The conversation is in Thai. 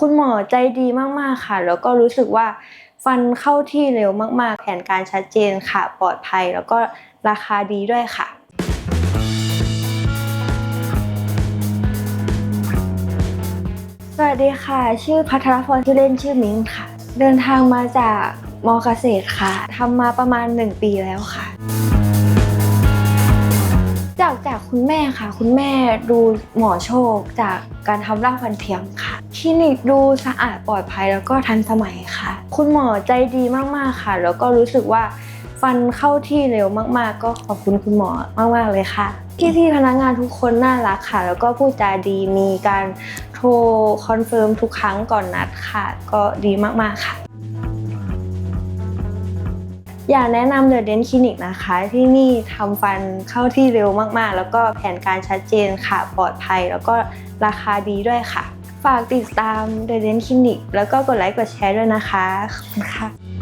คุณหมอใจดีมากๆค่ะ แล้วก็รู้สึกว่าฟันเข้าที่เร็วมาก ๆ แผนการชัดเจนค่ะ ปลอดภัยแล้วก็ราคาดีด้วยค่ะสวัสดีค่ะ ชื่อพัทรพรชื่อเล่นชื่อมิ้งค่ะ เดินทางมาจากมอเกษตรค่ะทำมาประมาณ 1 ปีแล้วค่ะ จากจากคุณแม่ค่ะ คุณแม่ดูหมอโชคจากการทำร่างฟันเทียมค่ะ คลินิกดูสะอาดปลอดภัยแล้วก็ทันสมัยค่ะ คุณหมอใจดีมากๆค่ะ แล้วก็รู้สึกว่าฟันเข้าที่เร็วมาก ๆ ก็ขอบคุณคุณหมอมาก ๆ เลยค่ะพี่ๆพนักงานทุกคนน่ารักค่ะ แล้วก็พูดจาดีมีการโทรคอนเฟิร์มทุกครั้งก่อนนัดค่ะ ก็ดีมากๆค่ะ อยากแนะนำเดอะเดนคลินิกนะคะ ที่นี่ทำฟันเข้าที่เร็วมากๆ แล้วก็แผนการชัดเจนค่ะ ปลอดภัย แล้วก็ราคาดีด้วยค่ะ ฝากติดตามเดอะเดนคลินิกแล้วก็กดไลค์กดแชร์ด้วยนะคะขอบคุณค่ะ